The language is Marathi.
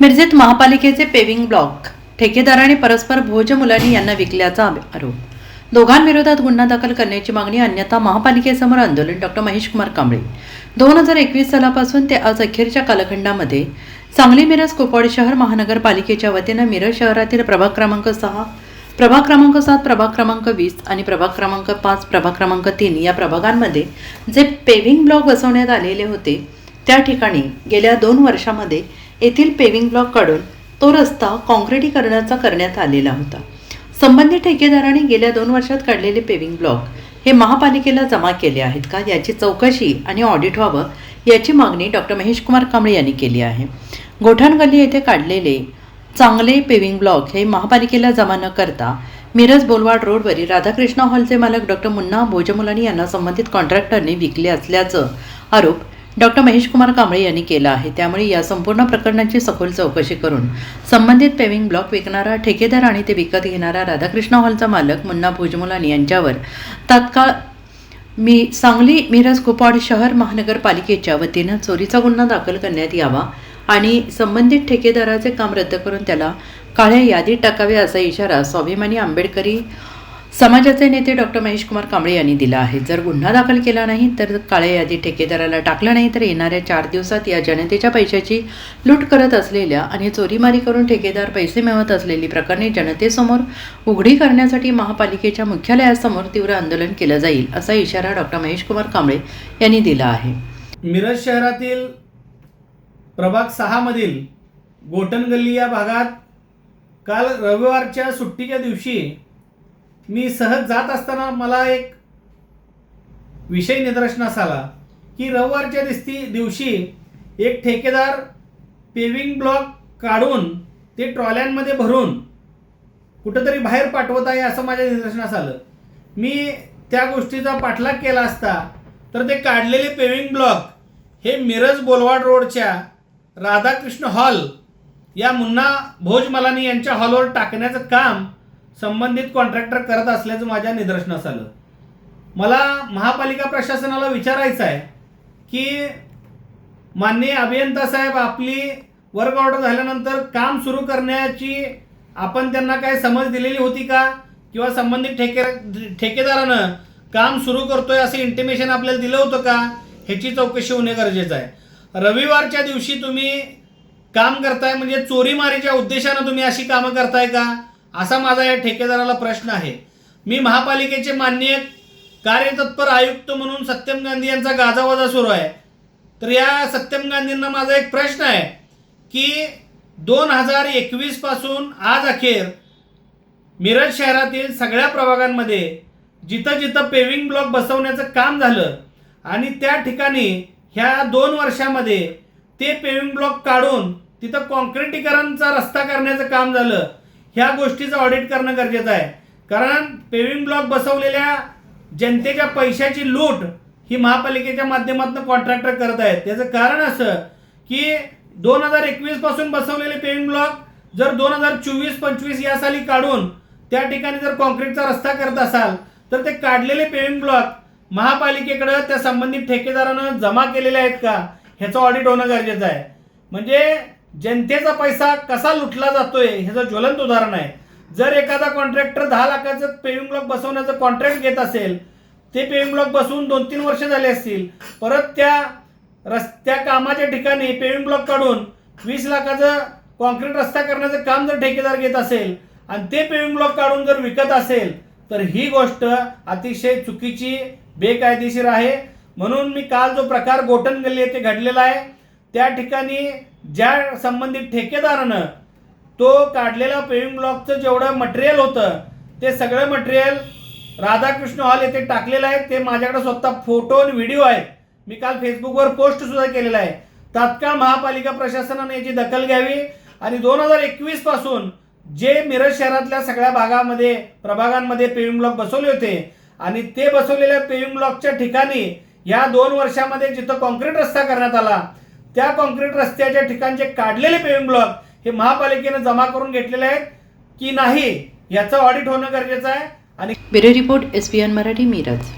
मिरजेत महापालिकेचे पेविंग ब्लॉक. ठेकेदाराने परस्पर भोज मुलांनी यांना विकल्याचा आरोप. दोघांविरोधात गुन्हा दाखल करण्याची मागणी अन्यथा महापालिकेसमोर आंदोलन डॉक्टर महेश कुमार कांबळे. दोन हजार एकवीस सालापासून ते आज अखेरच्या कालखंडामध्ये सांगली मिरज कुपवाड शहर महानगरपालिकेच्या वतीनं मिरज शहरातील प्रभाग क्रमांक सहा प्रभाग क्रमांक सात प्रभाग क्रमांक वीस आणि प्रभाग क्रमांक पाच प्रभाग क्रमांक तीन या प्रभागांमध्ये जे पेविंग ब्लॉक बसवण्यात आलेले होते त्या ठिकाणी गेल्या दोन वर्षामध्ये येथील पेविंग ब्लॉक काढून तो रस्ता काँक्रिटीकरणाचा करण्यात आलेला होता. संबंधित ठेकेदाराने गेल्या दोन वर्षात काढलेले पेविंग ब्लॉक हे महापालिकेला जमा केले आहेत का याची चौकशी आणि ऑडिट व्हावं याची मागणी डॉक्टर महेश कुमार कांबळे यांनी केली आहे. गोठण गल्ली येथे काढलेले चांगले पेविंग ब्लॉक हे महापालिकेला जमा न करता मिरज बोलवाड रोडवरील राधाकृष्ण हॉलचे मालक डॉक्टर मुन्ना भोजमुलानी यांना संबंधित कॉन्ट्रॅक्टरने विकले असल्याचं आरोप डॉक्टर महेश कुमार कांबळे यांनी केला आहे. त्यामुळे या संपूर्ण प्रकरणाची सखोल चौकशी करून संबंधित पेविंग ब्लॉक विकणारा ठेकेदार आणि ते विकत घेणारा राधाकृष्ण हॉलचा मालक मुन्ना भुजमुलानी यांच्यावर तात्काळ मी सांगली मिरज कुपाड शहर महानगरपालिकेच्या वतीनं चोरीचा गुन्हा दाखल करण्यात यावा आणि संबंधित ठेकेदाराचे काम रद्द करून त्याला काळ्या यादीत टाकावे असा इशारा स्वाभिमानी आंबेडकरी समाजाचे नेते डॉक्टर महेश कुमार कांबळे यांनी दिला आहे. जर गुन्हा दाखल केला नाही तर काळ्या यादी ठेकेदाराला टाकलं नाही तर येणाऱ्या चार दिवसात या जनतेच्या पैशाची लूट करत असलेल्या आणि चोरीमारी करून ठेकेदार पैसे मिळवत असलेली प्रकरणे जनतेसमोर उघडी करण्यासाठी महापालिकेच्या मुख्यालयासमोर तीव्र आंदोलन केलं जाईल असा इशारा डॉक्टर महेश कुमार कांबळे यांनी दिला आहे. मिरज शहरातील प्रभाग सहामधील गोटनगल्ली या भागात काल रविवारच्या सुट्टीच्या दिवशी मी सहज जात असताना मला एक विषय निदर्शनास आला की रविवारच्या दिसती दिवशी एक ठेकेदार पेविंग ब्लॉक काढून ते ट्रॉल्यांमध्ये भरून कुठंतरी बाहेर पाठवत आहे असं माझ्या निदर्शनास आलं. मी त्या गोष्टीचा पाठलाग केला असता तर ते काढलेले पेविंग ब्लॉक हे मिरज बोलवाड रोडच्या राधाकृष्ण हॉल या मुन्ना भोजमलानी यांच्या हॉलवर टाकण्याचं काम संबंधित कॉन्ट्रॅक्टर करत असल्याचं माझ्या निदर्शनास आलं. मला महापालिका प्रशासनाला विचारायचं आहे की माननीय अभियंता साहेब आपली वर्क ऑर्डर झाल्यानंतर काम सुरू करण्याची आपण त्यांना काय समज दिलेली होती का? किंवा संबंधित ठेके ठेकेदारानं काम सुरू करतोय असं इंटिमेशन आपल्याला दिलं होतं का? ह्याची चौकशी होणे गरजेचं आहे. रविवारच्या दिवशी तुम्ही काम करताय म्हणजे चोरीमारीच्या उद्देशानं तुम्ही अशी कामं करताय का? असा माझा या ठेकेदाराला प्रश्न आहे. मी महापालिकेचे माननीय कार्यतत्पर आयुक्त म्हणून सत्यम गांधी यांचा गाजावाजा सुरू आहे. तर या सत्यम गांधींना माझा एक प्रश्न आहे की दोन हजार एकवीसपासून आज अखेर मिरज शहरातील सगळ्या प्रभागांमध्ये जिथं जिथं पेविंग ब्लॉक बसवण्याचं काम झालं आणि त्या ठिकाणी ह्या दोन वर्षामध्ये ते पेविंग ब्लॉक काढून तिथं कॉन्क्रिटीकरणचा रस्ता करण्याचं काम झालं ह्या गोष्टीचं ऑडिट करणं गरजेचं आहे. कारण पेविंग ब्लॉक बसवलेल्या जनतेच्या पैशाची लूट ही महापालिकेच्या माध्यमातून कॉन्ट्रॅक्टर करत आहेत. त्याचं कारण असं की दोन हजार एकवीसपासून बसवलेले पेविंग ब्लॉक जर दोन हजार चोवीस पंचवीस या साली काढून त्या ठिकाणी जर कॉन्क्रीटचा रस्ता करत असाल तर ते काढलेले पेविंग ब्लॉक महापालिकेकडं त्या संबंधित ठेकेदारानं जमा केलेले आहेत का? ह्याचं ऑडिट होणं गरजेचं आहे. म्हणजे जनतेचा पैसा कसा लुटला जातोय ह्याचं ज्वलंत उदाहरण आहे. जर एखादा कॉन्ट्रॅक्टर दहा लाखाचं पेविंग ब्लॉक बसवण्याचं कॉन्ट्रॅक्ट घेत असेल ते पेविंग ब्लॉक बसवून दोन तीन वर्ष झाले असतील परत त्या रस्त्या कामाच्या ठिकाणी पेविंग ब्लॉक काढून वीस लाखाचं कॉन्क्रीट रस्ता करण्याचं काम जर ठेकेदार घेत असेल आणि ते पेविंग ब्लॉक काढून जर विकत असेल तर ही गोष्ट अतिशय चुकीची बेकायदेशीर आहे. म्हणून मी काल जो प्रकार गोटन गल्ली येथे घडलेला आहे त्या ठिकाणी ज्या संबंधित ठेकेदारानं तो काढलेला पेविंग ब्लॉकचं जेवढं मटेरियल होतं ते सगळं मटेरियल राधाकृष्ण हॉल येथे टाकलेलं आहे. ते माझ्याकडे स्वतः फोटो आणि व्हिडिओ आहेत मी काल फेसबुकवर पोस्ट सुद्धा केलेला आहे. तात्काळ महापालिका प्रशासनाने याची दखल घ्यावी आणि दोन हजार एकवीसपासून जे मिरज शहरातल्या सगळ्या भागामध्ये प्रभागांमध्ये पेविंग ब्लॉक बसवले होते आणि ते बसवलेल्या पेविंग ब्लॉकच्या ठिकाणी या दोन वर्षामध्ये जिथं कॉन्क्रीट रस्ता करण्यात आला त्या कॉन्क्रीट रस्त्याच्या ठिकाणचे काढलेले पेविंग ब्लॉक हे महापालिकेनं जमा करून घेतलेले आहेत की नाही याचं ऑडिट होणं गरजेचं आहे. आणि bureau report S P N Marathi Miraj.